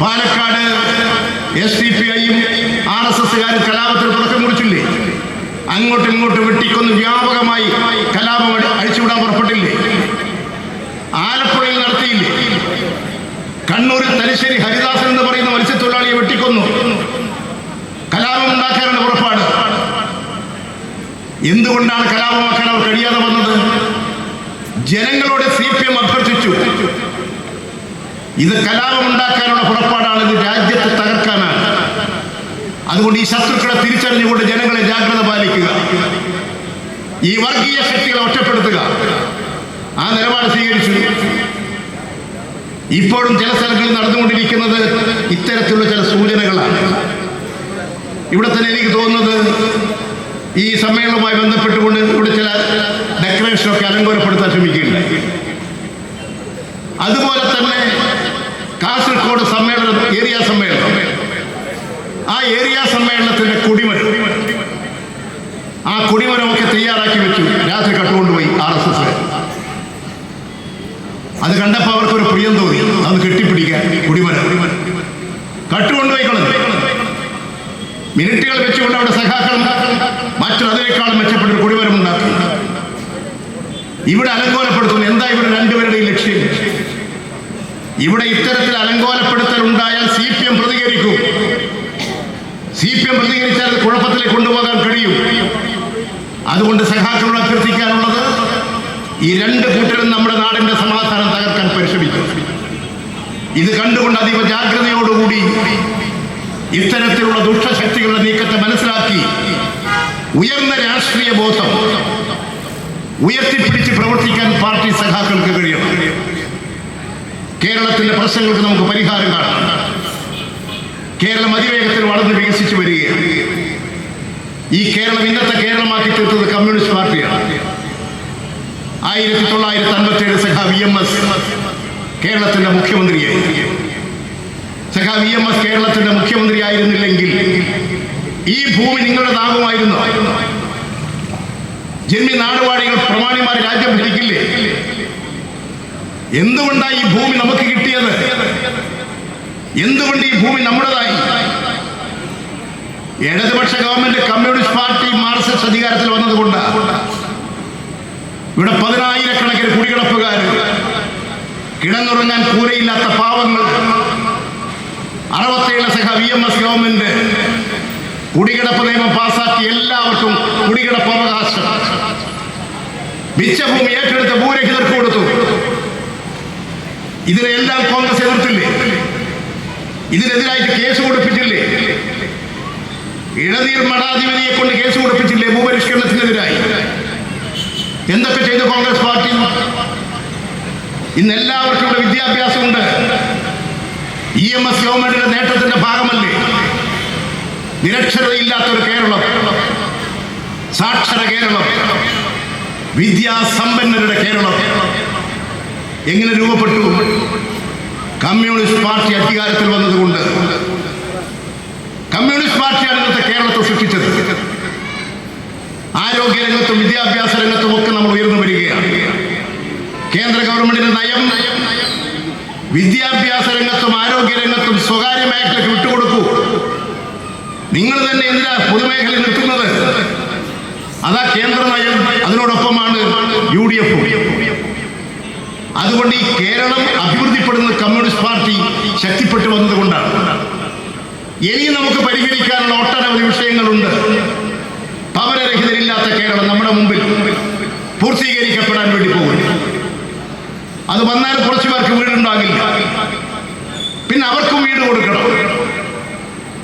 Palakkad S D P ഐയും R S എസ്സുകാരും കലാപത്തിന് തുടക്കം കുറിച്ചില്ലേ? അങ്ങോട്ടും ഇങ്ങോട്ടും വെട്ടിക്കൊന്ന് വ്യാപകമായി കലാപം അഴിച്ചുവിടാൻ പുറപ്പെട്ടില്ലേ? ആലപ്പുഴയിൽ നടത്തിയില്ലേ? കണ്ണൂരിൽ തലശ്ശേരി ഹരിദാസൻ എന്ന് പറയുന്ന മത്സ്യത്തൊഴിലാളിയെ വെട്ടിക്കൊന്നു. കലാപം ഉണ്ടാക്കാനുള്ള പുറപ്പാട്. എന്തുകൊണ്ടാണ് കലാപമാക്കാൻ അവർ കഴിയാതെ വന്നത്? ജനങ്ങളോട് സി പി എം അഭ്യർത്ഥിച്ചു. ഇത് കലാപം ഉണ്ടാക്കാനുള്ള പുറപ്പാടാണ് ഇത് രാജ്യത്തെ തകർക്കാനാണ്. അതുകൊണ്ട് ഈ ശത്രുക്കളെ തിരിച്ചറിഞ്ഞുകൊണ്ട് ജനങ്ങളെ ജാഗ്രത പാലിക്കുക. ഈ വർഗീയ ശക്തികളെ ഒറ്റപ്പെടുത്തുക. ആ നിലപാട് സ്വീകരിച്ചു. ഇപ്പോഴും ചില സ്ഥലങ്ങളിൽ നടന്നുകൊണ്ടിരിക്കുന്നത് ഇത്തരത്തിലുള്ള ചില സൂചനകളാണ്. ഇവിടെ തന്നെ എനിക്ക് തോന്നുന്നത് ഈ സമ്മേളനവുമായി ബന്ധപ്പെട്ടുകൊണ്ട് ഇവിടെ ചില ഡെക്കറേഷനൊക്കെ അലങ്കോലപ്പെടുത്താൻ ശ്രമിക്കുകയുണ്ടായി. അതുപോലെ തന്നെ കാസർഗോഡ് സമ്മേളനം ഏരിയ സമ്മേളനം. ആ ഏരിയ സമ്മേളനത്തിന്റെ കുടിമരം ആ കുടിമരമൊക്കെ തയ്യാറാക്കി വെച്ചു. രാത്രി കട്ടുകൊണ്ടുപോയി ആർ എസ് എസ് അത് കണ്ടപ്പോൾ അവർക്കൊരു പ്രിയം തോന്നി. അത് കെട്ടിപ്പിടിക്കാൻ കുടിമരം. കട്ടുകൊണ്ടുപോയി കളഞ്ഞു. മിനിറ്റുകൾ വെച്ചുകൊണ്ട് അവിടെ സഖാക്കൾ മറ്റൊരു മെച്ചപ്പെട്ടൊരു ഒരു കൊടിമരം ഉണ്ടാക്കി ഇവിടെ അലങ്കോലപ്പെടുത്തുന്നു. എന്താ ഇവിടെ രണ്ടുപേരുടെയും ലക്ഷ്യം? ഇവിടെ ഇത്തരത്തിൽ അലങ്കോലപ്പെടുത്തൽ ഉണ്ടായാൽ സി പി എം പ്രതികരിക്കും. സി പി എം പ്രതികരിച്ചാൽ കുഴപ്പത്തിലേക്ക് കൊണ്ടുപോകാൻ കഴിയും. അതുകൊണ്ട് സഖാക്കളോട് അഭ്യർത്ഥിക്കാനുള്ളത് ഈ രണ്ട് കൂട്ടരും നമ്മുടെ നാടിന്റെ സമാധാനം തകർക്കാൻ പരിശ്രമിക്കും. ഇത് കണ്ടുകൊണ്ട് അതീവ ജാഗ്രതയോടുകൂടി ഇത്തരത്തിലുള്ള ദുഷ്ടശക്തികളുടെ നീക്കത്തെ മനസ്സിലാക്കി ഉയർന്ന രാഷ്ട്രീയ ബോധം ഉയർത്തിപ്പിടിച്ച് പ്രവർത്തിക്കാൻ പാർട്ടി സഖാക്കൾക്ക് കഴിയണം. കേരളത്തിന്റെ പ്രശ്നങ്ങൾക്ക് നമുക്ക് പരിഹാരം കാണാം. കേരളം അതിവേഗത്തിൽ വളർന്ന് വികസിച്ചു വരികയാണ്. ഈ കേരളം ഇന്നത്തെ കേരളമാക്കി തീർത്തത് കമ്മ്യൂണിസ്റ്റ് പാർട്ടിയാണ്. ആയിരത്തി തൊള്ളായിരത്തി അൻപത്തി ഏഴ് സഖാ വി എം എസ് കേരളത്തിന്റെ മുഖ്യമന്ത്രിയായി. സഖാ വി എം എസ് കേരളത്തിന്റെ മുഖ്യമന്ത്രി ആയിരുന്നില്ലെങ്കിൽ ഈ ഭൂമി നിങ്ങളുടെ നിങ്ങളുടേതാകുമായിരുന്നു ജന്മി നാടുവാടികൾ പ്രമാണിമാർ രാജ്യം ഭരിക്കില്ലേ? എന്തുകൊണ്ടാണ് ഈ ഭൂമി നമുക്ക് കിട്ടിയത്? എന്തുകൊണ്ട് ഈ ഭൂമി നമ്മുടേതായി? ഇടതുപക്ഷ ഗവൺമെന്റ് കമ്മ്യൂണിസ്റ്റ് പാർട്ടി മാർക്സിസ്റ്റ് അധികാരത്തിൽ വന്നതുകൊണ്ട്. ഇവിടെ പതിനായിരക്കണക്കിന് കുടികിടപ്പുകാർ കിടന്നുറങ്ങാൻ കൂരയില്ലാത്ത പാവങ്ങൾ അറുപത്തേഴ് സഹ വി എം എസ് ഗവൺമെന്റ് കുടികിടപ്പ് നിയമം പാസാക്കി എല്ലാവർക്കും കുടികിടപ്പ് അവകാശം. മിച്ചഭൂമി ഏറ്റെടുത്ത് ഭൂരഹിതർക്ക് കൊടുത്തു. ഇതിനെല്ലാം കോൺഗ്രസ് എതിർത്തില്ലേ? ഇതിനെതിരായിട്ട് കേസ് കൊടുപ്പിച്ചില്ലേ? ഇളനീർ മഠാധിപതിയെ കൊണ്ട് കേസ് കൊടുപ്പിച്ചില്ലേ ഭൂപരിഷ്കരണത്തിനെതിരായി? എന്തൊക്കെ ചെയ്തു കോൺഗ്രസ് പാർട്ടി? ഇന്ന് എല്ലാവർക്കും ഇവിടെ വിദ്യാഭ്യാസമുണ്ട്. ഇ എം എസ് ഗവൺമെന്റിന്റെ നേട്ടത്തിന്റെ ഭാഗമല്ലേ? നിരക്ഷരതയില്ലാത്തൊരു കേരളം. സാക്ഷര കേരളം. വിദ്യാസമ്പന്നരുടെ കേരളം. എങ്ങനെ രൂപപ്പെട്ടു? കമ്മ്യൂണിസ്റ്റ് പാർട്ടി അധികാരത്തിൽ വന്നതുകൊണ്ട്. കമ്മ്യൂണിസ്റ്റ് പാർട്ടിയാണ് ഇന്നത്തെ കേരളത്തെ സൃഷ്ടിച്ചത്. ആരോഗ്യ രംഗത്തും വിദ്യാഭ്യാസ രംഗത്തും ഒക്കെ നമ്മൾ ഉയർന്നു വരികയാണ്. കേന്ദ്ര ഗവൺമെന്റിന്റെ നയം വിദ്യാഭ്യാസ രംഗത്തും ആരോഗ്യ രംഗത്തും സ്വകാര്യ മേഖലയ്ക്ക് വിട്ടുകൊടുക്കൂ. നിങ്ങൾ തന്നെ എന്തിനാ പൊതുമേഖല നിൽക്കുന്നത് അതാ കേന്ദ്ര നയം. അതിനോടൊപ്പമാണ് യു ഡി എഫ്. അതുകൊണ്ട് ഈ കേരളം അഭിവൃദ്ധിപ്പെടുന്ന കമ്മ്യൂണിസ്റ്റ് പാർട്ടി ശക്തിപ്പെട്ടു വന്നതുകൊണ്ടാണ്. ഇനി നമുക്ക് പരിഹരിക്കാനുള്ള ഒട്ടനവധി വിഷയങ്ങളുണ്ട്. ഭവനരഹിതരില്ലാത്ത കേരളം നമ്മുടെ മുമ്പിൽ പൂർത്തീകരിക്കപ്പെടാൻ വേണ്ടി പോകുന്നു. അത് വന്നാൽ കുറച്ചു പേർക്ക് വീടുണ്ടാകില്ല. പിന്നെ അവർക്കും വീട് കൊടുക്കണം.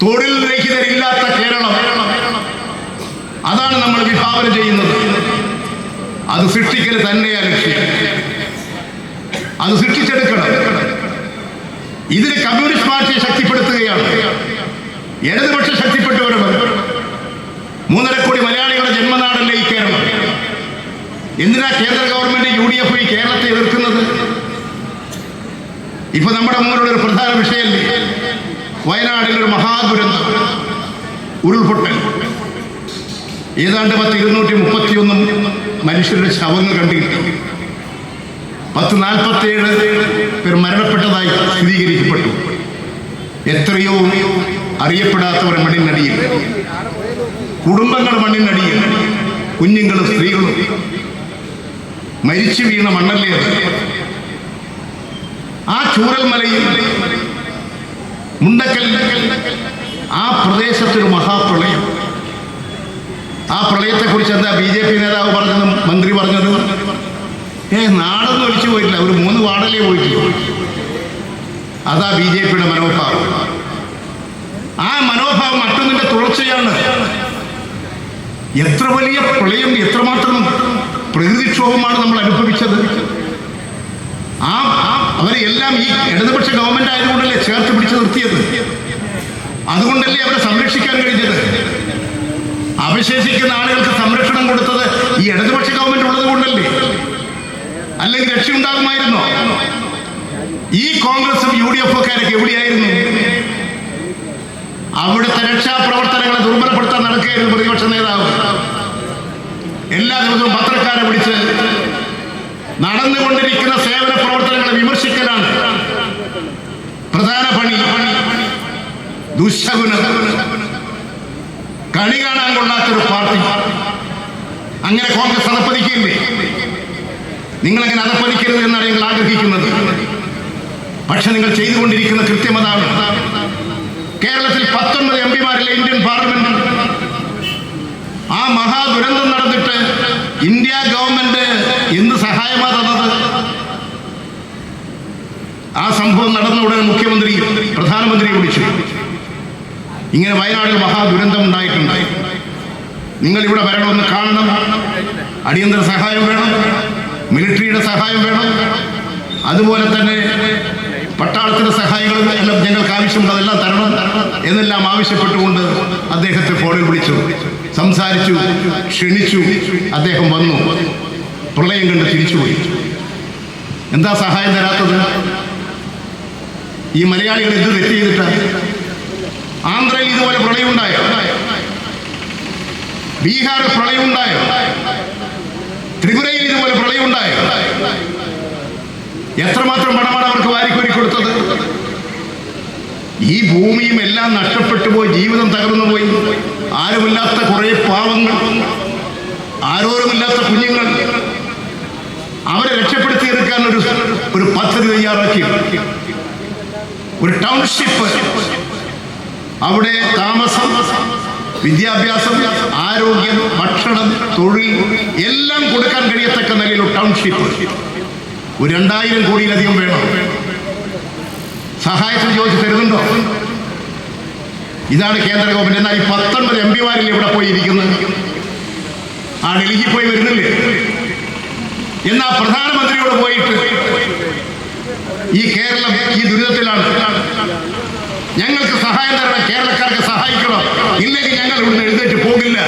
തൊഴിൽ രഹിതരില്ലാത്ത കേരളം. അതാണ് നമ്മൾ വിഭാവന ചെയ്യുന്നത്. അത് സൃഷ്ടിക്കൽ തന്നെയാണ് ലക്ഷ്യം. അത് സൃഷ്ടിച്ചെടുക്കണം. ഇതിന് കമ്മ്യൂണിസ്റ്റ് പാർട്ടിയെ ശക്തിപ്പെടുത്തുകയാണ്. ഇടതുപക്ഷം ശക്തിപ്പെട്ടു വരണം മൂന്നര കോടി മലയാളികളുടെ ജന്മനാടല്ലേ ഈ കേരളം? എന്തിനാ കേന്ദ്ര ഗവൺമെന്റ് യു ഡി എഫ് ഈ കേരളത്തെ എതിർക്കുന്നത്? ഇപ്പൊ നമ്മുടെ മുന്നിലുള്ള ഒരു പ്രധാന വിഷയമല്ലേ വയനാടിൽ ഒരു മഹാദുരന്തം ഉരുൾപൊട്ടൽ. ഏതാണ്ട് പത്ത് ഇരുന്നൂറ്റി മുപ്പത്തിയൊന്നും മനുഷ്യരുടെ ശവങ്ങൾ കണ്ടുകിട്ടി പത്ത് നാൽപ്പത്തിയേഴ് പേർ മരണപ്പെട്ടതായി സ്ഥിരീകരിക്കപ്പെട്ടു. എത്രയോ അറിയപ്പെടാത്തവർ മണ്ണിനടിയിൽ കുടുംബങ്ങൾ മണ്ണിനടിയിൽ കുഞ്ഞുങ്ങളും സ്ത്രീകളും മരിച്ചു വീണ മണ്ണല്ലേ അത്? ആ ചൂരൽമലയിൽ മുണ്ടക്കൽ ആ പ്രദേശത്തൊരു മഹാപ്രളയം. ആ പ്രളയത്തെക്കുറിച്ച് എന്താ ബി ജെ പി നേതാവ് പറഞ്ഞതും മന്ത്രി പറഞ്ഞതും? ഏ നാടൊന്നും ഒഴിച്ചു പോയിട്ടില്ല. ഒരു മൂന്ന് വാർഡല്ലേ പോയിട്ടില്ല അതാ ബി ജെ പിയുടെ മനോഭാവം. ആ മനോഭാവം മറ്റൊന്നിന്റെ തുടർച്ചയാണ്. എത്ര വലിയ പ്രളയം എത്രമാത്രം പ്രകൃതിക്ഷോഭമാണ് നമ്മൾ അനുഭവിച്ചത്. ആ അവരെല്ലാം ഈ ഇടതുപക്ഷ ഗവൺമെന്റ് ആയതുകൊണ്ടല്ലേ ചേർത്ത് പിടിച്ച് നിർത്തിയത്. അതുകൊണ്ടല്ലേ അവരെ സംരക്ഷിക്കാൻ കഴിഞ്ഞത്. അവശേഷിക്കുന്ന ആളുകൾക്ക് സംരക്ഷണം കൊടുത്തത് ഈ ഇടതുപക്ഷ ഗവൺമെന്റ് ഉള്ളത് കൊണ്ടല്ലേ അല്ലെങ്കിൽ രക്ഷയുണ്ടാകുമായിരുന്നോ ഈ കോൺഗ്രസും യു ഡി എഫ് ഒക്കാരൊക്കെ എവിടെയായിരുന്നു? അവിടുത്തെ രക്ഷാപ്രവർത്തനങ്ങളെ ദുർബലപ്പെടുത്താൻ നടക്കുകയായിരുന്നു പ്രതിപക്ഷ നേതാവ്. എല്ലാ ദിവസവും പത്രക്കാരെ വിളിച്ച് നടന്നുകൊണ്ടിരിക്കുന്ന സേവന പ്രവർത്തനങ്ങളെ വിമർശിക്കലാണ്. പ്രധാന പണി ദുശകുന. കണി കാണാൻ കൊള്ളാത്തൊരു പാർട്ടി. അങ്ങനെ കോൺഗ്രസ് അതപ്പതിക്കില്ലേ നിങ്ങളങ്ങനെ അതപ്പതിക്കരുത് എന്നാണ് ഞങ്ങൾ ആഗ്രഹിക്കുന്നത്. പക്ഷെ നിങ്ങൾ ചെയ്തുകൊണ്ടിരിക്കുന്ന കൃത്യം അതാണ്. കേരളത്തിൽ പത്തൊൻപത് എം പിമാരിലെ ഇന്ത്യൻ പാർലമെന്റ് ആ മഹാദുരന്തം നടന്നിട്ട് ഇന്ത്യ ഗവൺമെന്റ് എന്ത് സഹായമാ തന്നത്? ആ സംഭവം നടന്ന ഉടനെ മുഖ്യമന്ത്രി പ്രധാനമന്ത്രിയെ വിളിച്ചു. ഇങ്ങനെ വയനാടിൽ മഹാദുരന്തം ഉണ്ടായിട്ടുണ്ട്. നിങ്ങൾ ഇവിടെ വരണമെന്ന് കാണണം. അടിയന്തര സഹായം വേണം. മിലിറ്ററിയുടെ സഹായം വേണം. അതുപോലെ തന്നെ പട്ടാളത്തിന്റെ സഹായങ്ങളും എല്ലാം ഞങ്ങൾക്ക് ആവശ്യമുണ്ട് അതെല്ലാം തരണം എന്നെല്ലാം ആവശ്യപ്പെട്ടുകൊണ്ട് അദ്ദേഹത്തെ ഫോണിൽ വിളിച്ചു. സംസാരിച്ചു ക്ഷണിച്ചു അദ്ദേഹം വന്നു. പ്രളയം കണ്ട് തിരിച്ചുപോയി. എന്താ സഹായം തരാത്തത്? ഈ മലയാളികൾ എന്ത് തെറ്റ് ആന്ധ്രയിൽ ഇതുപോലെ പ്രളയം ഉണ്ടായോ ബീഹാറിൽ പ്രളയം ഉണ്ടായോ ത്രിപുരയിൽ ഇതുപോലെ പ്രളയം ഉണ്ടായോ എത്രമാത്രം പണമാണ് അവർക്ക് വാരിക്കോരി കൊടുത്തത്? ഈ ഭൂമിയും എല്ലാം നഷ്ടപ്പെട്ടു പോയി ജീവിതം തകർന്നു പോയി. ആരുമില്ലാത്ത കുറെ പാവങ്ങൾ ആരോരുമില്ലാത്ത കുഞ്ഞുങ്ങൾ അവരെ രക്ഷപ്പെടുത്തി എടുക്കാൻ ഒരു ഒരു പദ്ധതി തയ്യാറാക്കി. ഒരു ടൗൺഷിപ്പ്. അവിടെ താമസം വിദ്യാഭ്യാസം തൊഴിൽ എല്ലാം കൊടുക്കാൻ കഴിയത്തക്ക നിലയിൽ ടൗൺഷിപ്പ് ഒരു രണ്ടായിരം കോടിയിലധികം വേണം. സഹായത്തിന് ചോദിച്ച് തരുന്നുണ്ടോ? ഇതാണ് കേന്ദ്ര ഗവൺമെന്റ്. എന്നാൽ ഈ പത്തൊൻപത് എം പിമാരിൽ ഇവിടെ പോയി ഇരിക്കുന്നത്. ആ ഡൽഹി പോയി വരുന്നില്ലേ? എന്നാ പ്രധാനമന്ത്രിയോട് പോയിട്ട് ഈ കേരളം ഈ ദുരിതത്തിലാണ്. ഞങ്ങൾക്ക് സഹായം തരണം കേരളക്കാർക്ക് സഹായിക്കണം. ഇല്ലെങ്കിൽ ഞങ്ങൾ ഇവിടുന്ന് എഴുന്നേറ്റ് പോകില്ല.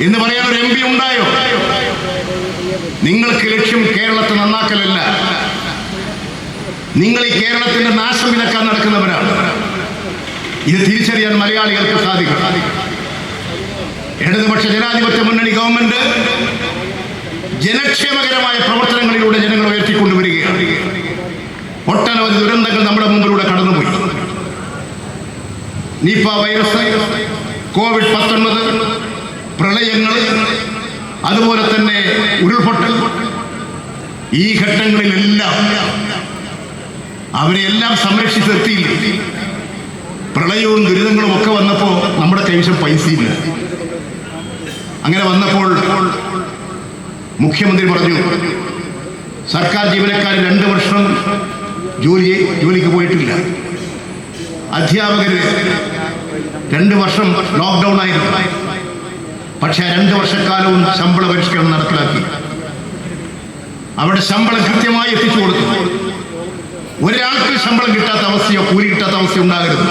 എന്ന് പറയാൻ ഒരു എം പി ഉണ്ടായോ? നിങ്ങൾക്ക് ലക്ഷ്യം കേരളത്തെ നന്നാക്കലല്ല. നിങ്ങൾ ഈ കേരളത്തിന്റെ നാശം വിലക്കാൻ നടക്കുന്നവരാണ്. ഇത് തിരിച്ചറിയാൻ മലയാളികൾക്ക് സാധിക്കും. ഇടതുപക്ഷ ജനാധിപത്യ മുന്നണി ഗവൺമെന്റ് ജനക്ഷേമകരമായ പ്രവർത്തനങ്ങളിലൂടെ ജനങ്ങൾ ഉയർത്തിക്കൊണ്ടുവരികയാണ്. ഒട്ടനവധി ദുരന്തങ്ങൾ നമ്മുടെ മുമ്പിലൂടെ കടന്നുപോയി. നിപ വൈറസ് കോവിഡ് പത്തൊൻപത് പ്രളയങ്ങൾ അതുപോലെ തന്നെ ഉരുൾപൊട്ടൽ. ഈ ഘട്ടങ്ങളിലെല്ലാം അവരെല്ലാം സംരക്ഷിച്ച് നിർത്തിയില്ലേ. പ്രളയവും ദുരിതങ്ങളും ഒക്കെ വന്നപ്പോൾ നമ്മുടെ കൈവശം പൈസയില്ല. അങ്ങനെ വന്നപ്പോൾ മുഖ്യമന്ത്രി പറഞ്ഞു സർക്കാർ ജീവനക്കാർ രണ്ട് വർഷം ജോലി ജോലിക്ക് പോയിട്ടില്ല. അധ്യാപകർ രണ്ട് വർഷം ലോക്ക്ഡൗൺ ആയിരുന്നു. പക്ഷേ രണ്ട് വർഷക്കാലവും ശമ്പള പരിഷ്കരണം നടപ്പിലാക്കി. അവിടെ ശമ്പളം കൃത്യമായി എത്തിച്ചു കൊടുത്തു. ഒരാൾക്ക് ശമ്പളം കിട്ടാത്ത അവസ്ഥയോ കൂലി കിട്ടാത്ത അവസ്ഥയോ ഉണ്ടാകരുത്.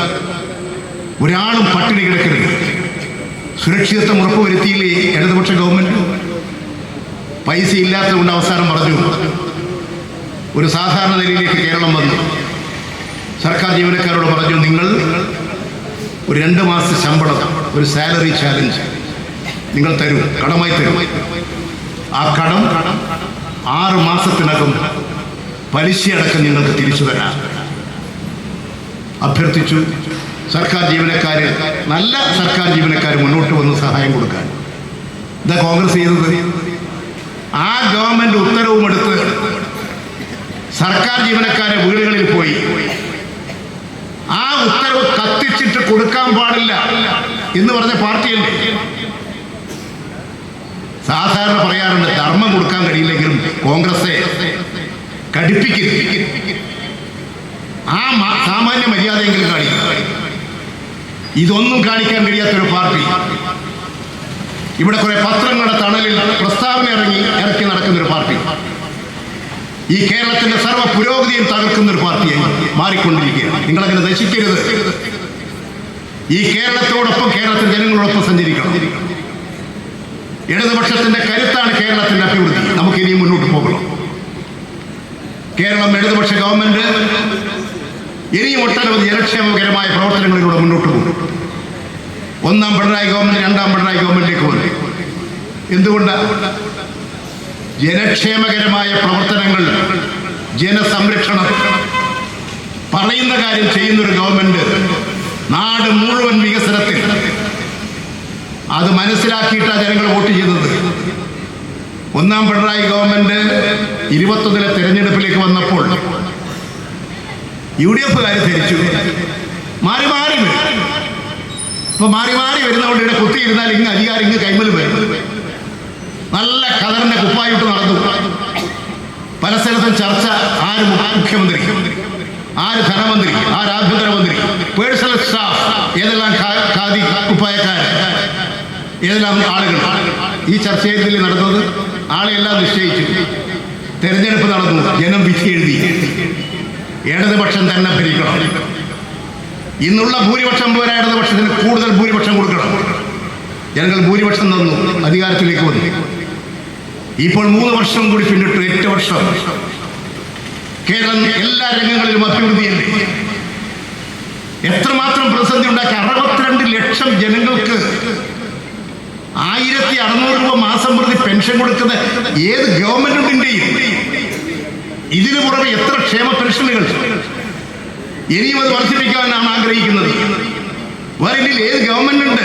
ഒരാളും പട്ടിണി കിടക്കരുത്. സുരക്ഷിതത്വം ഉറപ്പുവരുത്തിയില്ലേ ഇടതുപക്ഷ ഗവൺമെന്റ്? പൈസ ഇല്ലാത്തതുകൊണ്ട് അവസാനം പറഞ്ഞു. ഒരു സാധാരണ നിലയിലേക്ക് കേരളം വന്നു. സർക്കാർ ജീവനക്കാരോട് പറഞ്ഞു നിങ്ങൾ ഒരു രണ്ട് മാസത്തെ ശമ്പളം ഒരു സാലറി ചാലഞ്ച് നിങ്ങൾ തരും. കടമായി തരും. ആ കടം ആറ് മാസത്തിനകം പലിശ അടക്കം നിങ്ങൾക്ക് തിരിച്ചു തരാം. അഭ്യർത്ഥിച്ചു സർക്കാർ ജീവനക്കാർ നല്ല സർക്കാർ ജീവനക്കാർ മുന്നോട്ട് വന്ന് സഹായം കൊടുക്കാൻ. ഇതാ കോൺഗ്രസ് ചെയ്തത്. ആ ഗവൺമെന്റ് ഉത്തരവും എടുത്ത് സർക്കാർ ജീവനക്കാരെ വീടുകളിൽ പോയി. ആ ഉത്തരവ് കത്തിച്ചിട്ട് കൊടുക്കാൻ പാടില്ല എന്ന് പറഞ്ഞ പാർട്ടിയല്ലേ? സാധാരണ പറയാറുണ്ട് ധർമ്മം കൊടുക്കാൻ കഴിയില്ലെങ്കിലും കോൺഗ്രസ് കടുപ്പിക്കും. ആ സാമാന്യ മര്യാദയെങ്കിലും കാണിക്കും. ഇതൊന്നും കാണിക്കാൻ കഴിയാത്തൊരു പാർട്ടി. ഇവിടെ കുറെ പത്രങ്ങളുടെ തണലിൽ പ്രസ്താവന ഇറങ്ങി ഇറക്കി നടക്കുന്ന ഒരു പാർട്ടി. ഈ കേരളത്തിന്റെ സർവ പുരോഗതിയും തകർക്കുന്ന ഒരു പാർട്ടിയായി മാറിക്കൊണ്ടിരിക്കുകയാണ്. നിങ്ങളങ്ങനെ നശിക്കരുത് ഈ കേരളത്തോടൊപ്പം കേരളത്തിലെ ജനങ്ങളോടൊപ്പം സഞ്ചരിക്കണം. ഇടതുപക്ഷത്തിന്റെ കരുത്താണ് കേരളത്തിന്റെ അഭിവൃദ്ധി. നമുക്ക് ഇനിയും മുന്നോട്ട് പോകണം. കേരളം ഇടതുപക്ഷ ഗവൺമെന്റ് ഇനിയും ഒട്ടനവധി ജനക്ഷേമകരമായ പ്രവർത്തനങ്ങളിലൂടെ മുന്നോട്ട് പോകും. ഒന്നാം പിണറായി ഗവൺമെന്റ് രണ്ടാം പിണറായി ഗവൺമെന്റിലേക്ക് വന്നു എന്തുകൊണ്ട്? ജനക്ഷേമകരമായ പ്രവർത്തനങ്ങൾ ജനസംരക്ഷണം പറയുന്ന കാര്യം ചെയ്യുന്നൊരു ഗവൺമെന്റ് നാട് മുഴുവൻ വികസനത്തിൽ അത് മനസ്സിലാക്കിയിട്ടാണ് ജനങ്ങൾ വോട്ട് ചെയ്തത്. ഒന്നാം പിണറായി ഗവൺമെന്റ് ഇരുപത്തൊന്നിലെ തെരഞ്ഞെടുപ്പിലേക്ക് വന്നപ്പോൾ യു ഡി എഫുകാർ ധരിച്ചു മാറി മാറി ഇപ്പൊ മാറി മാറി വരുന്നവരുടെ ഇവിടെ കുത്തിയിരുന്നാൽ ഇങ്ങ് അധികാരം ഇങ്ങ് കൈമൽ വരും. നല്ല കതറിന്റെ കുപ്പായിട്ട് നടന്നു. പല സ്ഥലത്തും ചർച്ച. ആര് മുഖ്യമന്ത്രി? ആര് ധനമന്ത്രി? ആര് ആഭ്യന്തരമന്ത്രി? Personal staff? ഏതെല്ലാം ഖാദി ഏതെല്ലാം ആളുകൾ ഈ ചർച്ചയിൽ നടന്നത്? ആളെല്ലാം നിശ്ചയിച്ചു. തെരഞ്ഞെടുപ്പ് നടന്നു. ജനം വിധി എഴുതി. ഇടതുപക്ഷം തന്നെ ഭരിക്കണം. ഇന്നുള്ള ഭൂരിപക്ഷം പോരാ ഇടതുപക്ഷത്തിന് കൂടുതൽ ഭൂരിപക്ഷം കൊടുക്കണം. ജനങ്ങൾ ഭൂരിപക്ഷം തന്നു. അധികാരത്തിലേക്ക് വന്നു. ഇപ്പോൾ മൂന്ന് വർഷം കൂടി പിന്നിട്ടു. എട്ട് വർഷം. കേരളം എല്ലാ രംഗങ്ങളിലും അഭിവൃദ്ധിയല്ലേ? എത്രമാത്രം പ്രതിസന്ധി ഉണ്ടാക്കി? അറുപത്തിരണ്ട് ലക്ഷം ജനങ്ങൾക്ക് ആയിരത്തി അറുന്നൂറ് രൂപ മാസം പ്രതി പെൻഷൻ കൊടുക്കുന്ന ഏത് ഗവൺമെന്റിന്റെയും ഇതിനു പുറമെ എത്ര ക്ഷേമ പെൻഷനുകൾ? ഇനിയും അത് വർദ്ധിപ്പിക്കാനാണ് ആഗ്രഹിക്കുന്നത്. വേറെ ഏത് ഗവൺമെന്റ് ഉണ്ട്?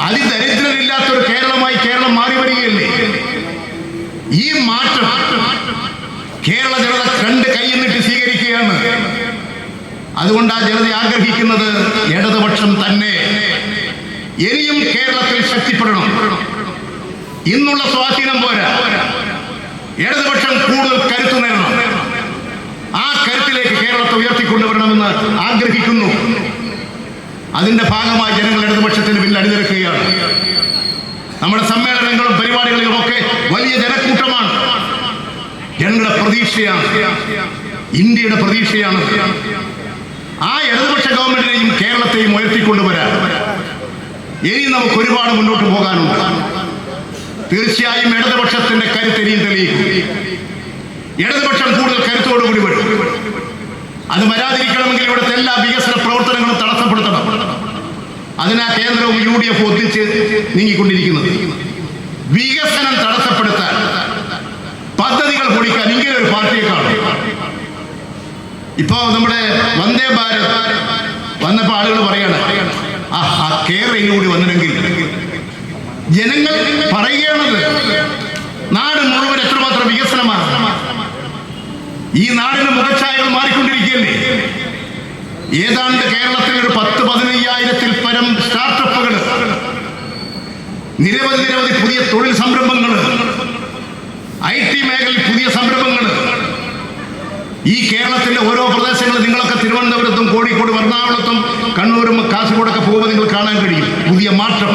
അതിദരിദ്രരില്ലാത്ത ഒരു കേരളമായി കേരളം മാറി വരികയല്ലേ? ഈ മാറ്റം കേരള ജനത കണ്ട് കൈയെന്നിട്ട് സ്വീകരിക്കുകയാണ്. അതുകൊണ്ട് ആ ജനത ആഗ്രഹിക്കുന്നത് ഇടതുപക്ഷം തന്നെ. ഇനിയും കേരളത്തിൽ ശക്തിപ്പെടണം. ഇന്നുള്ള സ്വാധീനം പോരാ. ഇടതുപക്ഷം കൂടുതൽ കരുത്തു നേടണം. ആ കരുത്തിലേക്ക് കേരളത്തെ ഉയർത്തിക്കൊണ്ടുവരണമെന്ന് ആഗ്രഹിക്കുന്നു. അതിന്റെ ഭാഗമായി ജനങ്ങൾ ഇടതുപക്ഷത്തിന് പിന്നിൽ അണിനിരക്കുകയാണ്. നമ്മുടെ സമ്മേളനങ്ങളും പരിപാടികളിലും ഒക്കെ വലിയ ജനക്കൂട്ടമാണ്. ജനങ്ങളുടെ പ്രതീക്ഷയാണ്. ഇന്ത്യയുടെ പ്രതീക്ഷയാണ്. ആ ഇടതുപക്ഷ ഗവൺമെന്റിനെയും കേരളത്തെയും ഉയർത്തിക്കൊണ്ടുവരാൻ. ഇനി നമുക്ക് ഒരുപാട് മുന്നോട്ട് പോകാനുണ്ട്. തീർച്ചയായും ഇടതുപക്ഷത്തിന്റെ കരുത്ത് ഇനിയും തെളിയിക്കും ഇടതുപക്ഷം കൂടുതൽ കരുത്തോടുകൂടി വരും. അത് വരാതിരിക്കണമെങ്കിൽ ഇവിടുത്തെ എല്ലാ വികസന പ്രവർത്തനങ്ങളും തടസ്സപ്പെടുത്തണം. അതിനാ കേന്ദ്രവും യു ഡി എഫ് ഒന്നിച്ച് നീങ്ങിക്കൊണ്ടിരിക്കുന്നത്. വികസനം തടസ്സപ്പെടുത്താൻ പദ്ധതികൾ പൊളിക്കാൻ ഇങ്ങനെ ഒരു പാർട്ടിയെ കാണും. ഇപ്പോ നമ്മുടെ വന്ദേ ഭാരത് വന്നപ്പോ ആളുകൾ പറയാണ് ആ കെയർ കേരളയിലൂടെ വന്നിരുന്നെങ്കിൽ ജനങ്ങൾ പറയുകയാണത് നാട് മുഴുവൻ എത്രമാത്രം വികസനമാണ്. ഈ നാടിന് മുഖച്ഛായകൾ മാറിക്കൊണ്ടിരിക്കുകയല്ലേ? ഏതാണ്ട് കേരളത്തിൽ ഒരു പത്ത് പതിനയ്യായിരത്തിൽ പരം സ്റ്റാർട്ടപ്പുകൾ നിരവധി നിരവധി പുതിയ തൊഴിൽ സംരംഭങ്ങൾ ഐ ടി മേഖലയിൽ പുതിയ സംരംഭങ്ങൾ ഈ കേരളത്തിലെ ഓരോ പ്രദേശങ്ങളും നിങ്ങളൊക്കെ തിരുവനന്തപുരത്തും കോഴിക്കോട് എറണാകുളത്തും കണ്ണൂരും കാസർഗോഡൊക്കെ പോകുമ്പോൾ നിങ്ങൾ കാണാൻ കഴിയും. പുതിയ മാറ്റം.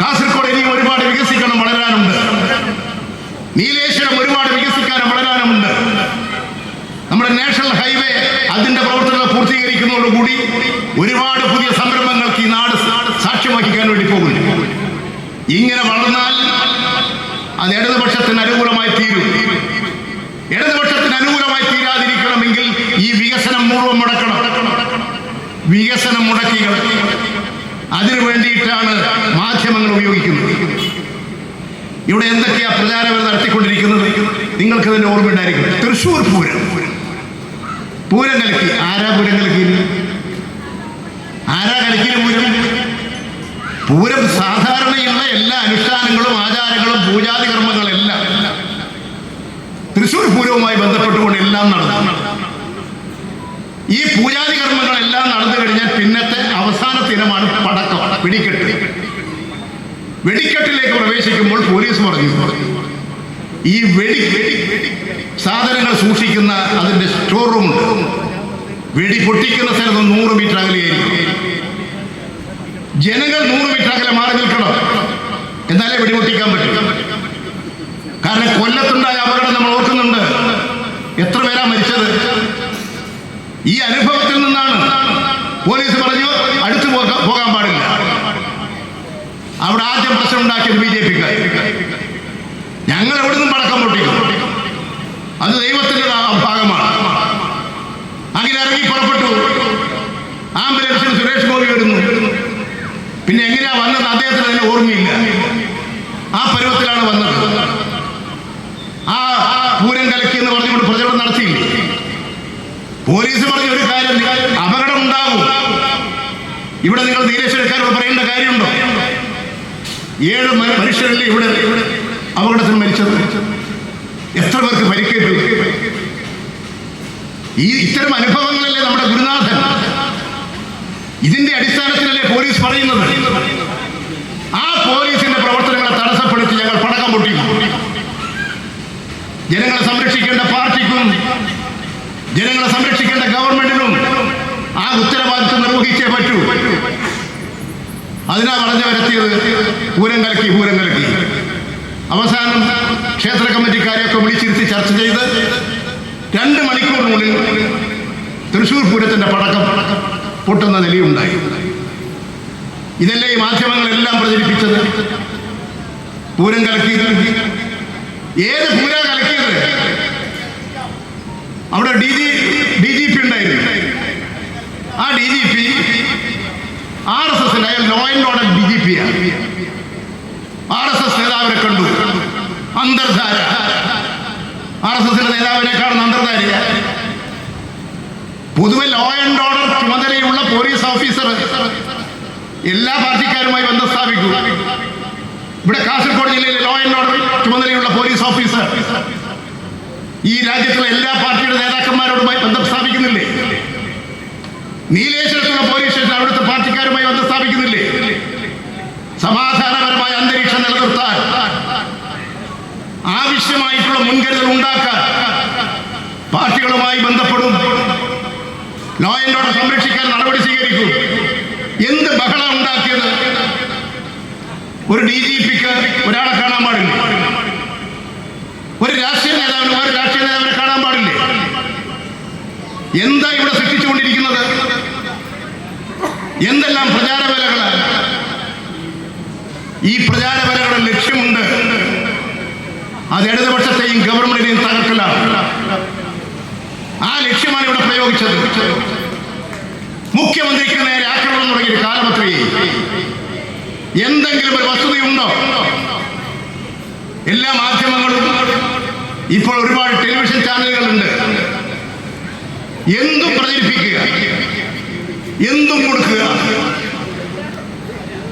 കാസർഗോഡ് ഇനിയും ഒരുപാട് വികസിക്കണം വളരാനുണ്ട്. നീലേശ്വരം ഒരുപാട് വികസിക്കാനും വളരാനുമുണ്ട്. നമ്മുടെ നാഷണൽ ഹൈവേ അതിന്റെ പ്രവർത്തനങ്ങൾ പൂർത്തീകരിക്കുന്നതോടുകൂടി ഒരുപാട് പുതിയ സംരംഭങ്ങൾക്ക് ഈ നാട് സാക്ഷ്യമാക്കിക്കാൻ വേണ്ടി പോകുന്നു. ഇങ്ങനെ വളർന്നാൽ അത് ഇടതുപക്ഷത്തിന് അനുകൂലമായി തീരും. തീരാതിരിക്കണമെങ്കിൽ ഈ വികസനം മുഴുവൻ മുടക്കണം. വികസനം മുടക്കികൾ. അതിനു വേണ്ടിയിട്ടാണ് മാധ്യമങ്ങൾ ഉപയോഗിക്കുന്നത്. ഇവിടെ എന്തൊക്കെയാ പ്രചാരം നടത്തിക്കൊണ്ടിരിക്കുന്നത്? നിങ്ങൾക്ക് തന്നെ ഓർമ്മയുണ്ടായിരിക്കും തൃശ്ശൂർ പൂരം. പൂരം കലക്കി. ആരാ പൂരം കലക്കി ആരാ കലക്കിയ പൂരം? പൂരം സാധാരണയുള്ള എല്ലാ അനുഷ്ഠാനങ്ങളും ആചാരങ്ങളും പൂജാതി കർമ്മങ്ങളെല്ലാം തൃശ്ശൂർ പൂരവുമായി ബന്ധപ്പെട്ടുകൊണ്ട് എല്ലാം നടന്നു. ഈ പൂജാതി കർമ്മങ്ങളെല്ലാം നടന്നു കഴിഞ്ഞാൽ പിന്നത്തെ അവസാന ഇനമാണ് പടക്കം വെടിക്കെട്ട്. വെടിക്കെട്ടിലേക്ക് പ്രവേശിക്കുമ്പോൾ പോലീസ് പറഞ്ഞു. ഈ വെടി സാധനങ്ങൾ സൂക്ഷിക്കുന്ന അതിന്റെ സ്റ്റോർ റൂം വെടി പൊട്ടിക്കുന്ന സ്ഥലത്ത് നൂറ് മീറ്റർ അകലെയായിരിക്കും. ജനങ്ങൾ നൂറ് മീറ്റർ അകലെ മാറി നിൽക്കണം. എന്നാലേ വെടി പൊട്ടിക്കാൻ പറ്റും. കാരണം കൊല്ലത്തുണ്ടായ അപകടം നമ്മൾ ഓർക്കുന്നുണ്ട്. എത്ര പേരാ മരിച്ചത്? ഈ അനുഭവത്തിൽ നിന്നാണ് പോലീസ് പറഞ്ഞു അടുത്തു പോക- പോകാൻ പാടില്ല. അവിടെ ആദ്യം പ്രശ്നം ഉണ്ടാക്കിയത് ബി ജെ പി ഞങ്ങൾ എവിടെ നിന്നും പടക്കം പൊട്ടിക്കും? അത് ദൈവത്തിന്റെ ഭാഗമാണ്. അങ്ങനെ ഇറങ്ങി പുറപ്പെട്ടു. ആംബുലൻസിൽ സുരേഷ് ഗോപി വരുന്നു. പിന്നെ എങ്ങനെയാ വന്നത്? അദ്ദേഹത്തിന് അതിനെ ഓർമ്മയില്ല. ആ പരുവത്തിലാണ് വന്നത്. ആ പൂരം കലക്കി എന്ന് പറഞ്ഞുകൊണ്ട് പ്രചരണം നടത്തിയില്ലേ? പോലീസ് പറഞ്ഞ ഒരു കാര്യം അപകടം ഉണ്ടാകും ഇവിടെ നിങ്ങൾ നീലേശ്വരക്കാരോട് പറയേണ്ട കാര്യമുണ്ടോ? ഏഴ് മനുഷ്യരല്ലേ ഇവിടെ അപകടത്തിൽ മരിച്ചത്? എത്ര പേർക്ക് പരിക്കേറ്റു? ഈ ഇത്തരം അനുഭവങ്ങളല്ലേ നമ്മുടെ ഗുരുനാഥൻ? ഇതിന്റെ അടിസ്ഥാനത്തിലല്ലേ പോലീസ് പറയുന്നത് ആ പോലീസിന്റെ പ്രവർത്തനങ്ങളെ തടസ്സപ്പെടുത്തി ഞങ്ങൾ പടക്കം പൊട്ടിക്കും ജനങ്ങളെ സംരക്ഷിക്കേണ്ട പാർട്ടിക്കും സംരക്ഷിക്കേണ്ട ഗവൺമെന്റിനും ആ ഉത്തരവാദിത്വം നിർവഹിച്ചേ പറ്റൂ. അതിനാ പറഞ്ഞു വരത്തിയത് പൂരം കലക്കി പൂരം കലക്കി അവസാനം ക്ഷേത്ര കമ്മിറ്റിക്കാരെയൊക്കെ വിളിച്ചിരുത്തി ചർച്ച ചെയ്ത് രണ്ട് മണിക്കൂറിനുള്ളിൽ തൃശൂർ പൂരത്തിന്റെ പടക്കം പൊട്ടുന്ന നിലയുണ്ടായി. ഇതല്ലേ ഈ മാധ്യമങ്ങളെല്ലാം പ്രചരിപ്പിച്ചത്? പൂരം കലക്കി ഏത് പൂര കലക്കിയത്? അവിടെ D G D G P ഉണ്ടായിരുന്നു ആ D G P R S എസിന്റെ അയാൾ law and order D G P R S S നേതാവിനെ കണ്ടു. അന്തർധാര. ആർ എസ് എസിന്റെ നേതാവിനെ കാണുന്ന അന്തർധാര പൊതുവെ ലോ ആൻഡ് ഓർഡർ ചുമതലയുള്ള പോലീസ് ഓഫീസർ എല്ലാ പാർട്ടിക്കാരുമായി ബന്ധം സ്ഥാപിക്കും. ഇവിടെ കാസർഗോഡ് ജില്ലയിലെ ലോ ആൻഡ് ഓർഡർ ചുമതലയുള്ള പോലീസ് ഓഫീസർ ഈ രാജ്യത്തുള്ള എല്ലാ പാർട്ടിയുടെ നേതാക്കന്മാരോടുമായി ബന്ധം സ്ഥാപിക്കുന്നില്ലേ? നീലേശ്വരത്തുള്ള പോലീസ് സ്റ്റേഷൻ അവിടുത്തെ പാർട്ടിക്കാരുമായി ബന്ധം സ്ഥാപിക്കുന്നില്ലേ? സമാധാനപരമായ അന്തരീക്ഷം നിലനിർത്താൻ ആവശ്യമായിട്ടുള്ള മുൻകരുതൽ ഉണ്ടാക്കാൻ പാർട്ടികളുമായി ബന്ധപ്പെടും. ലോ ആൻഡ് ഓർഡർ സംരക്ഷിക്കാൻ നടപടി സ്വീകരിക്കും. എന്ത് ബഹളം ഉണ്ടാക്കിയത് ഒരു ഡി ജി പിക്ക് ഒരാളെ കാണാൻ പാടില്ല? ഒരു രാഷ്ട്രീയ നേതാവിന് ഒരു രാഷ്ട്രീയ നേതാവിനെ കാണാൻ പാടില്ലേ? എന്താ ഇവിടെ സൃഷ്ടിച്ചുകൊണ്ടിരിക്കുന്നത്? എന്തെല്ലാം പ്രചാരവേലകളാണ് ഈ പ്രചാരവേലകളുടെ ലക്ഷ്യമുണ്ട്. അത് ഇടതുപക്ഷത്തെയും ഗവൺമെന്റിനെയും തകർക്കലാണ്. ആ ലക്ഷ്യമാണ് ഇവിടെ പ്രയോഗിച്ചത്. മുഖ്യമന്ത്രിക്ക് നേരെ ആക്രമണം തുടങ്ങിയ കാലപത്രി. എന്തെങ്കിലും ഒരു വസ്തുതയുണ്ടോ? എല്ലാ മാധ്യമങ്ങളും ഇപ്പോൾ ഒരുപാട് ടെലിവിഷൻ ചാനലുകളുണ്ട്. എന്തും പ്രചരിപ്പിക്കുക. എന്തും കൊടുക്കുക.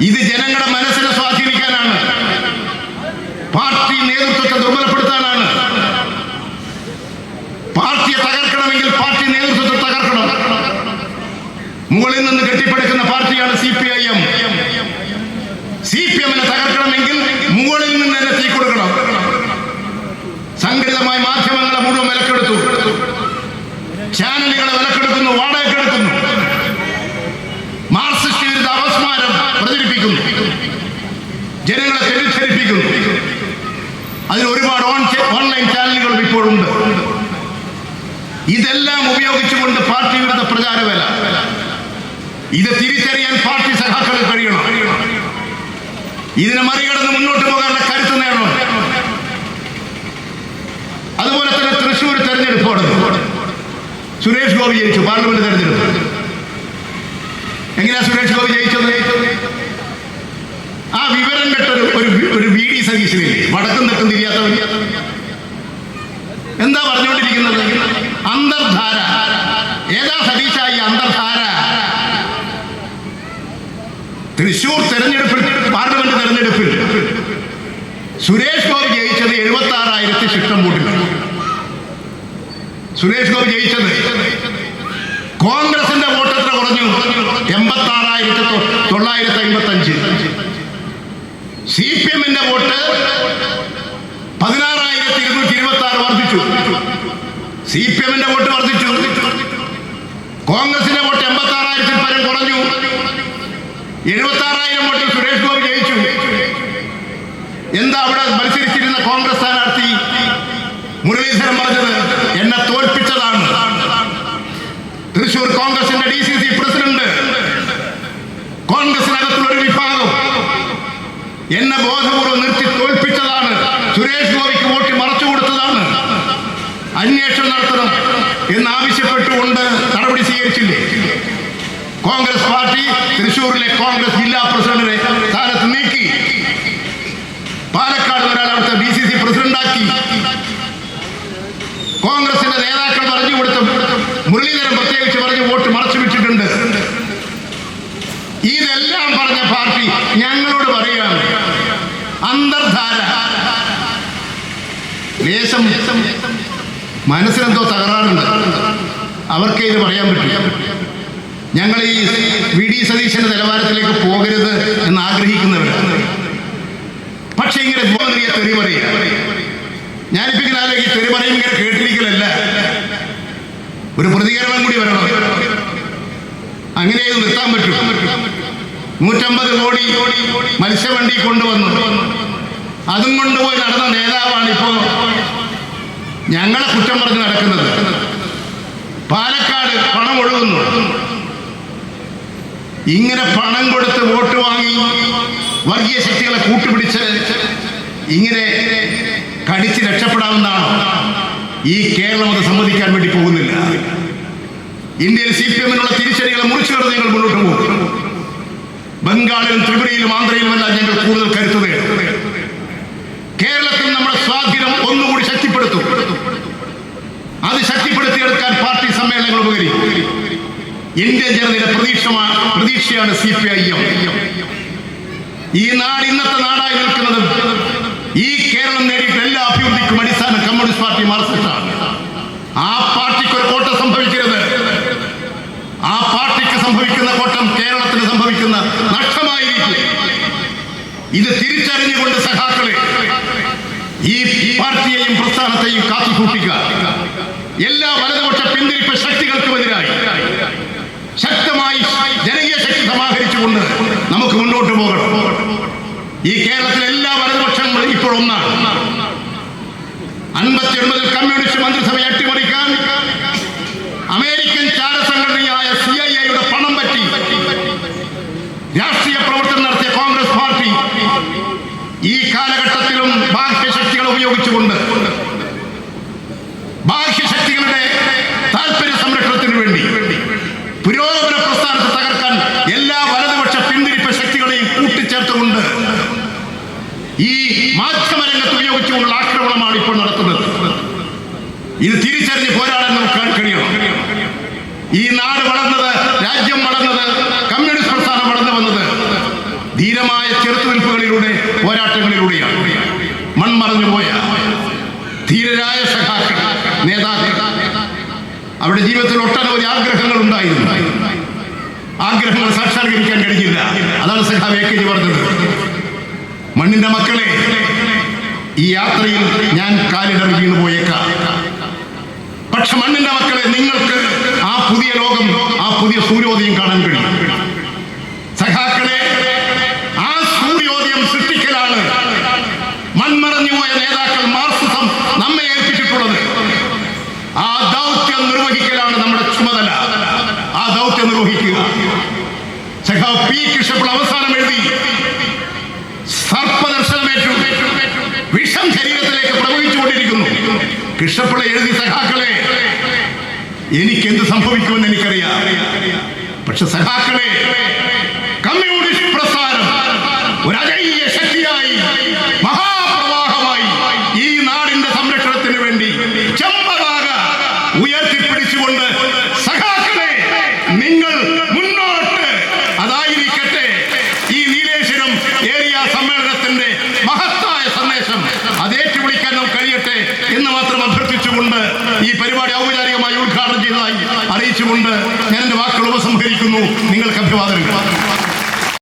ഇത് ജനങ്ങളുടെ മനസ്സിനെ സ്വാധീനിക്കാനാണ്. പാർട്ടി നേതൃത്വത്തെ ദുർബലപ്പെടുത്താനാണ്. പാർട്ടിയെ തകർക്കണമെങ്കിൽ പാർട്ടി നേതൃത്വത്തെ തകർക്കണം. മുകളിൽ നിന്ന് കെട്ടിപ്പടുക്കുന്ന പാർട്ടിയാണ് C P I M. C P എമ്മിനെ തകർക്കണമെങ്കിൽ മുകളിൽ നിന്ന് തന്നെ തീ കൊടുക്കണം. സംഘടിതമായ മാധ്യമങ്ങളെ മുഴുവൻ വിലക്കെടുത്തു. ചാനലുകളെ വിലക്കെടുക്കുന്നു വാടകയ്ക്കെടുക്കുന്നു മാർക്സിസ്റ്റ് വിരുദ്ധ അപസ്മാരം പ്രചരിപ്പിക്കുന്നു ജനങ്ങളെ തെറ്റിദ്ധരിപ്പിക്കുന്നു. അതിൽ ഒരുപാട് ഓൺ ഓൺലൈൻ ചാനലുകളും ഇപ്പോഴുണ്ട്. ഇതെല്ലാം ഉപയോഗിച്ചുകൊണ്ട് പാർട്ടി വിരുദ്ധ പ്രചാരമല്ല ഇത് തിരിച്ചറിയാൻ പാർട്ടി സഖാക്കൾ കഴിയണം. ഇതിനെ മറികടന്ന് മുന്നോട്ട് പോകാനുള്ള കരുത്ത് നേടണം. അതുപോലെ തന്നെ തൃശ്ശൂർ തെരഞ്ഞെടുപ്പ് സുരേഷ് ഗോപി ജയിച്ചു പാർലമെന്റ് തെരഞ്ഞെടുപ്പ്. എങ്ങനെയാ സുരേഷ് ഗോപി ജയിച്ചത്? ആ വിവരം കെട്ടൊരു ഒരു ഒരു വി ഡി സതീശനില്ലേ? വടക്കും തട്ടും തിരിയാത്ത എന്താ പറഞ്ഞുകൊണ്ടിരിക്കുന്നത്? അന്തർധാര. ഏതാ സതീശ ഈ അന്തർധാര? തൃശൂർ തെരഞ്ഞെടുപ്പിൽ പാർലമെന്റ് തെരഞ്ഞെടുപ്പിൽ സുരേഷ് ഗോപി ജയിച്ചത് എഴുപത്തി ആറായിരത്തി ശിക്ഷം കൂട്ടി സുരേഷ് ഗോപി ജയിച്ചത് കോൺഗ്രസിന്റെ വോട്ട് എത്ര കുറഞ്ഞു? എൺപത്തി ആറായിരത്തി തൊള്ളായിരത്തി അമ്പത്തി അഞ്ച് സി പി എമ്മിന്റെ വോട്ട് പതിനാറായിരത്തി ഇരുന്നൂറ്റി ഇരുപത്തി ആറ് വർദ്ധിച്ചു. സി പി എമ്മിന്റെ വോട്ട് വർദ്ധിച്ചു. കോൺഗ്രസിന്റെ വോട്ട് എൺപത്തി ആറായിരത്തിൽ പരം കുറഞ്ഞു. എഴുപത്തി ആറായിരം വോട്ടിൽ സുരേഷ് ഗോപി ജയിച്ചു. എന്താ അവിടെ മത്സരിച്ചിരുന്ന കോൺഗ്രസ് സ്ഥാനാർത്ഥി? മുരളീധരൻ പറഞ്ഞത് എന്നെ തോൽപ്പിച്ചതാണ്. തൃശൂർ കോൺഗ്രസിന്റെ ഡി സി സി പ്രസിഡന്റ്. കോൺഗ്രസിനകത്തുള്ള ഒരു വിഭാഗം. എന്നെ ബോധപൂർവം നിർത്തി തോൽപ്പിച്ചതാണ്. സുരേഷ് ഗോപിക്ക് വോട്ട് മറച്ചു കൊടുത്തതാണ്. അന്വേഷണം നടത്തണം എന്നാവശ്യപ്പെട്ടുകൊണ്ട് നടപടി സ്വീകരിച്ചില്ലേ? കോൺഗ്രസ് പാർട്ടി തൃശൂരിലെ കോൺഗ്രസ് ജില്ലാ പ്രസിഡന്റിനെ സ്ഥാനത്ത് നീക്കി. പാലക്കാട് ഒരാൾ അവിടുത്തെ ഡി സി സി പ്രസിഡന്റാക്കി. കോൺഗ്രസിന്റെ നേതാക്കൾ പറഞ്ഞു കൊടുത്ത മുരളീധരൻ പ്രത്യേകിച്ച് പറഞ്ഞ് വോട്ട് മറച്ചു വിട്ടിട്ടുണ്ട്. ഇതെല്ലാം പറഞ്ഞ പാർട്ടി ഞങ്ങളോട് മനസ്സിനെന്തോ തകരാറുണ്ട്. അവർക്ക് ഇത് പറയാൻ പറ്റും. ഞങ്ങൾ ഈ വി ഡി സതീശന്റെ നിലവാരത്തിലേക്ക് പോകരുത് എന്ന് ആഗ്രഹിക്കുന്നവരാണ് പക്ഷെ ഇങ്ങനെ ബോധനീയ തെറി പറയുക. ഞാനിപ്പോ ഇങ്ങനെ ഇങ്ങനെ കേട്ടിരിക്കലല്ല. ഒരു പ്രതികരണം കൂടി വരണം. അങ്ങനെ ഇത് നിർത്താൻ പറ്റും. നൂറ്റമ്പത് കോടി മത്സ്യവണ്ടി കൊണ്ടുവന്നു. അതും കൊണ്ടുപോയി നടന്ന നേതാവാണ് ഇപ്പോ ഞങ്ങളെ കുറ്റം പറഞ്ഞ് നടക്കുന്നത് പാലക്കാട് പണം ഒഴുകുന്നു. ഇങ്ങനെ പണം കൊടുത്ത് വോട്ട് വാങ്ങി വർഗീയ ശക്തികളെ കൂട്ടുപിടിച്ച് ഇങ്ങനെ കടിച്ച് രക്ഷപ്പെടാവുന്നതാണ്? ഈ കേരളം അത് സമ്മതിക്കാൻ വേണ്ടി പോകുന്നില്ല. ഇന്ത്യയിൽ സി പി എമ്മിനുള്ള തിരിച്ചടികളെ മുറിച്ചു കടന്ന് ഞങ്ങൾ മുന്നോട്ട് പോകും. ബംഗാളിലും ത്രിപുരയിലും ആന്ധ്രയിലുമെല്ലാം ഞങ്ങൾ കൂടുതൽ കരുത്തുകയാണ് കേരളത്തിൽ നമ്മുടെ സ്വാധീനം അത് ശക്തിപ്പെടുത്തിയെടുക്കാൻ പാർട്ടി സമ്മേളനങ്ങൾ ഉപകരിക്കും. ഇന്ത്യൻ ജനതയുടെ പ്രതീക്ഷമാണ് പ്രതീക്ഷയാണ് സി പി ഐ എം. ഈ നാട് ഇന്നത്തെ നാടായി നിൽക്കുന്നത് ഈ കേരളം നേടിയിട്ട് എല്ലാ അഭിവൃദ്ധിക്കും അടിസ്ഥാനം കമ്മ്യൂണിസ്റ്റ് പാർട്ടി മാർസിസ്റ്റാണ് ആ പാർട്ടിക്ക് ഒരു കോട്ടം സംഭവിക്കരുത്. ആ പാർട്ടിക്ക് സംഭവിക്കുന്ന കോട്ടം കേരളത്തിന് സംഭവിക്കുന്ന നഷ്ടമായിരിക്കും. ഇത് തിരിച്ചറിഞ്ഞുകൊണ്ട് സഹാക്കളെ ഈ പാർട്ടിയെയും പ്രസ്ഥാനത്തെയും കാത്തു സൂക്ഷിക്കുക എല്ലാ വലതുപക്ഷ പിന്തിരിപ്പ് ശക്തികൾക്കുമെതിരായി ശക്തമായി ജനകീയ ശക്തി സമാഹരിച്ചുകൊണ്ട് നമുക്ക് മുന്നോട്ട് പോകണം. ഈ കേരളത്തിലെ എല്ലാ വലതുപക്ഷങ്ങളും ഇപ്പോൾ ഒന്നാണ് അൻപത്തി ഒൻപതിൽ കമ്മ്യൂണിസ്റ്റ് മന്ത്രിസഭയെ അട്ടിമറിക്കാൻ അമേരിക്കൻ ചാരസംഘടനയായ സി ഐ എയുടെ പണം പറ്റി രാഷ്ട്രീയ പ്രവർത്തനം നടത്തിയ കോൺഗ്രസ് പാർട്ടി ഈ കാലഘട്ടത്തിലും ബാഹ്യശക്തികളെ ഉപയോഗിച്ചുകൊണ്ട് ബാഹ്യശക്തികളുടെ താല്പര്യ സംരക്ഷണത്തിന് വേണ്ടി പുരോഗമന പ്രസ്ഥാനത്തെ തകർക്കാൻ എല്ലാ വലതുപക്ഷ പിന്തിരിപ്പ ശക്തികളെയും കൂട്ടിച്ചേർത്തുകൊണ്ട് ഈ മാധ്യമരംഗത്ത് ഉപയോഗിച്ചുകൊണ്ടുള്ള ആക്രമണമാണ് ഇപ്പോൾ നടത്തുന്നത്. ഇത് തിരിച്ചറിഞ്ഞ് പോരാടാൻ നമുക്ക് കഴിയണം. ഈ നാട് വളർന്നത് രാജ്യം വളർന്നത് കമ്മ്യൂണിസ്റ്റ് പ്രസ്ഥാനം വളർന്നു വന്നത് ധീരമായ ചെറുത്തുനിൽപ്പുകളിലൂടെ പോരാട്ടങ്ങളിലൂടെയാണ്. മൺമറഞ്ഞു പോയ ധീരരായ സഖാക്കൾ നേതാക്കൾ അവരുടെ ജീവിതത്തിൽ ഒട്ടനവധി ആഗ്രഹങ്ങൾ ഉണ്ടായിരുന്നു. ആഗ്രഹങ്ങൾ സാക്ഷാത്കരിക്കാൻ കഴിഞ്ഞില്ല. അതാണ് സഖാവ് എ കെ ജി പറഞ്ഞത്. മണ്ണിന്റെ മക്കളെ ഈ യാത്രയിൽ ഞാൻ കാലിടറി പോയേക്കാം പക്ഷെ മണ്ണിന്റെ മക്കളെ നിങ്ങൾക്ക് ആ പുതിയ ലോകം ആ പുതിയ സൂര്യോദയം കാണാൻ കഴിയും സഖാക്കളെ ആ സൂര്യോദയം സൃഷ്ടിക്കലാണ് മൺമറഞ്ഞു പോയ നേതാക്കൾ മാർക്സിസം നമ്മെ ഏൽപ്പിച്ചിട്ടുള്ളത് ആ ദൗത്യം നിർവഹിക്കലാണ് നമ്മുടെ ചുമതല ആ ദൗത്യം നിർവഹിക്കുക. സഖാവ് പി കൃഷ്ണപിള്ള അവസാനം എഴുതി. സർപ്പദർശനമേറ്റു. വിഷം ശരീരത്തിലേക്ക് പ്രവഹിച്ചുകൊണ്ടിരിക്കുന്നു. കൃഷ്ണപിള്ള എഴുതി സഖാക്കളെ എനിക്ക് എന്ത് സംഭവിക്കുമെന്ന് എനിക്കറിയാം. പക്ഷെ സഖാക്കളെ കമ്മ്യൂണിസ്റ്റ് പ്രസ്ഥാനം ഒരു ವಾದನಗಳು